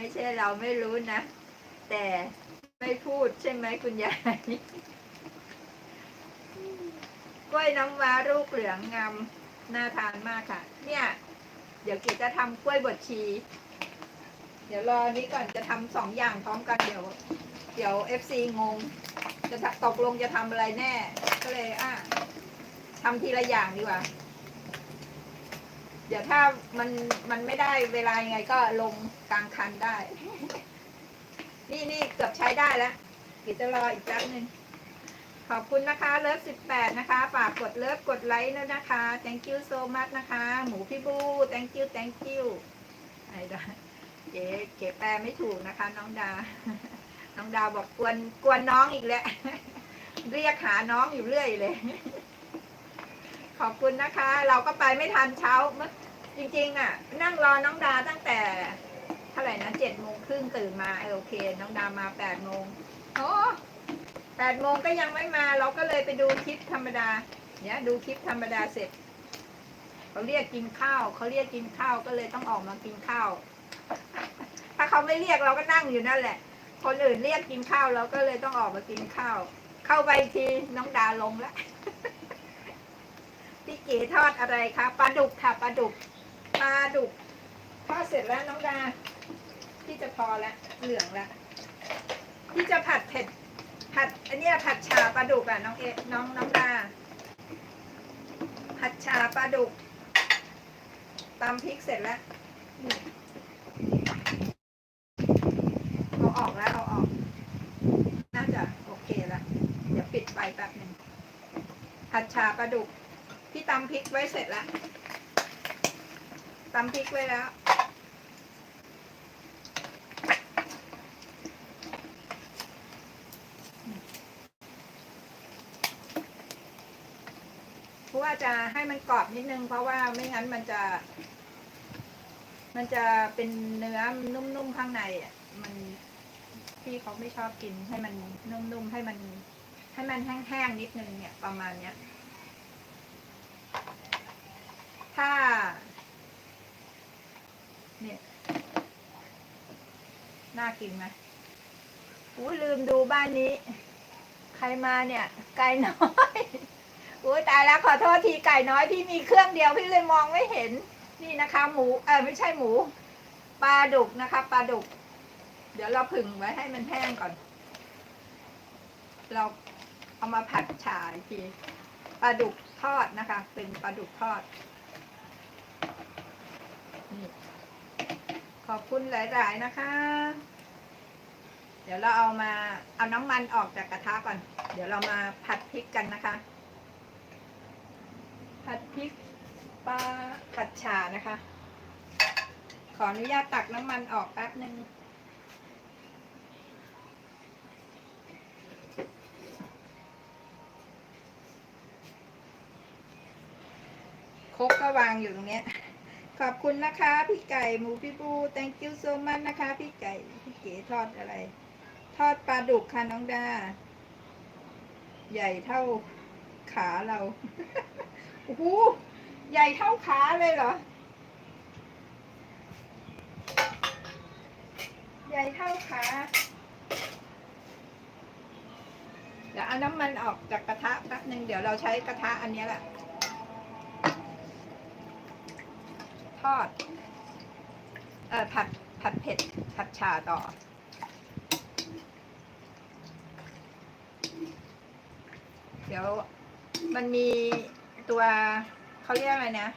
ไม่ใช่เราไม่รู้นะ แต่ไม่พูดใช่ไหมคุณยายกล้วยน้ำว้าลูกเหลืองงามน่าทานมากค่ะ เนี่ย เดี๋ยวเกดจะทำกล้วยบดชี เดี๋ยวรอนี้ก่อนจะทำสองอย่างพร้อมกันเดี๋ยว เดี๋ยวเอฟซีงง จะตกลงจะทำอะไรแน่ ก็เลยอะทำทีละอย่างดีกว่า เดี๋ยวถ้ามันมันไม่ได้เวลายังไงก็ลงกลางคันได้ นี่นี่เกือบใช้ได้แล้วกิดจะรออีกแป๊บหนึ่งขอบคุณนะคะ เลิฟสิบแปดนะคะ ฝากกดเลิฟกดไลค์ด้วยนะคะ thank you so much นะคะ หมูพี่บู thank you thank you ไอ้ดาเก๋เก๋แปลไม่ถูกนะคะ น้องดา น้องดาวบอกกวนกวนน้องอีกแล้ว เรียกหาน้องอยู่เรื่อยเลย ขอบคุณนะคะ เราก็ไปไม่ทันเช้าเมื่อจริง ๆ อะ นั่งรอน้องดาตั้งแต่เท่าไหร่นะเจ็ดโมงครึ่งตื่นมาเออโอเค น้องดามาแปดโมงโอ้แปดโมงก็ยังไม่มา เราก็เลยไปดูคลิปธรรมดา เนี่ยดูคลิปธรรมดาเสร็จเขาเรียกกินข้าวเขาเรียกกินข้าวก็เลยต้องออกมากินข้าว ถ้าเขาไม่เรียกเราก็นั่งอยู่นั่นแหละ คนอื่นเรียกกินข้าวเราก็เลยต้องออกมากินข้าว เข้าไปทีน้องดาลงแล้ว เก๋ทอดอะไรคะปลาดุกค่ะปลาดุกปลาดุกทอดเสร็จแล้วน้องดาพี่จะพอแล้วเหลืองแล้วพี่จะผัดเผ็ดผัดอันนี้ผัดชาปลาดุกอะน้องเอน้องน้องดาผัดชาปลาดุกตำพริกเสร็จแล้วเอาออกแล้วเอาออก น่าจะโอเคแล้วเดี๋ยวปิดไฟแป๊บหนึ่งผัดชาปลาดุก พี่ตำพริกไว้เสร็จแล้วตำพริกไว้แล้ว เพราะว่าจะให้มันกรอบนิดนึง เพราะว่าไม่งั้นมันจะ มันจะเป็นเนื้อนุ่มๆข้างในอะ มันพี่เขาไม่ชอบกินให้มันนุ่มๆให้มัน ให้มันแห้งๆนิดนึงเนี่ยประมาณเนี้ย ถ้า เนี่ย น่ากินไหมอู้ลืมดูบ้านนี้ ใครมาเนี่ย ไก่น้อยอุ้ยตายแล้วขอโทษทีไก่น้อยพี่มีเครื่องเดียวพี่เลยมองไม่เห็น นี่นะคะ หมูเออไม่ใช่หมูปลาดุกนะคะปลาดุก เดี๋ยวเราผึ่งไว้ให้มันแห้งก่อน เราเอามาผัดฉ่าอีกทีปลาดุกทอดนะคะ เป็นปลาดุกทอด ขอบคุณหลายๆนะคะ เดี๋ยวเราเอามาเอาน้ำมันออกจากกระทะก่อน เดี๋ยวเรามาผัดพริกกันนะคะ ผัดพริกปลาผัดฉ่านะคะ ขออนุญาตตักน้ำมันออกแป๊บหนึ่งครกก็วางอยู่ตรงเนี้ย ขอบคุณนะคะ พี่ไก่หมูพี่บู thank you so much นะคะ พี่ไก่พี่เก๋ทอดอะไร ทอดปลาดุกค่ะน้องดา ใหญ่เท่าขาเราโอ้โหใหญ่เท่าขาเลยเหรอ ใหญ่เท่าขาเดี๋ยวเอาน้ำมันออกจากกระทะแป๊บหนึ่งเดี๋ยวเราใช้กระทะอันนี้แหละ อด เอ่อผัดผัดเผ็ดผัดชาต่อ เดี๋ยวมันมีตัวเขาเรียกอะไรนะ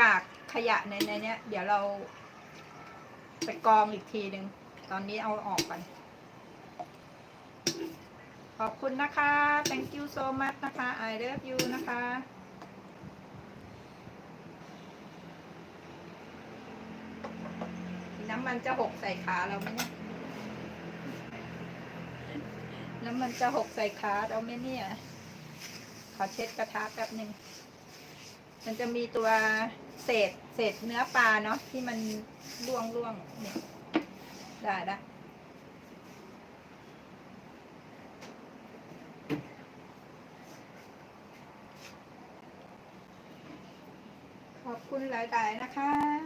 กากขยะในในเนี้ย เดี๋ยวเราไปกองอีกทีหนึ่งตอนนี้เอาออกก่อนขอบคุณนะคะ thank you so much นะคะ I love you นะคะ น้ำมันจะหกใส่ขาเราไหมเนี่ย น้ำมันจะหกใส่ขาเราไหมเนี่ย ขอเช็ดกระทะแป๊บหนึ่ง มันจะมีตัวเศษเศษเนื้อปลาเนาะที่มันร่วงร่วงเนี่ย ได้ละขอบคุณหลาย ๆ นะคะ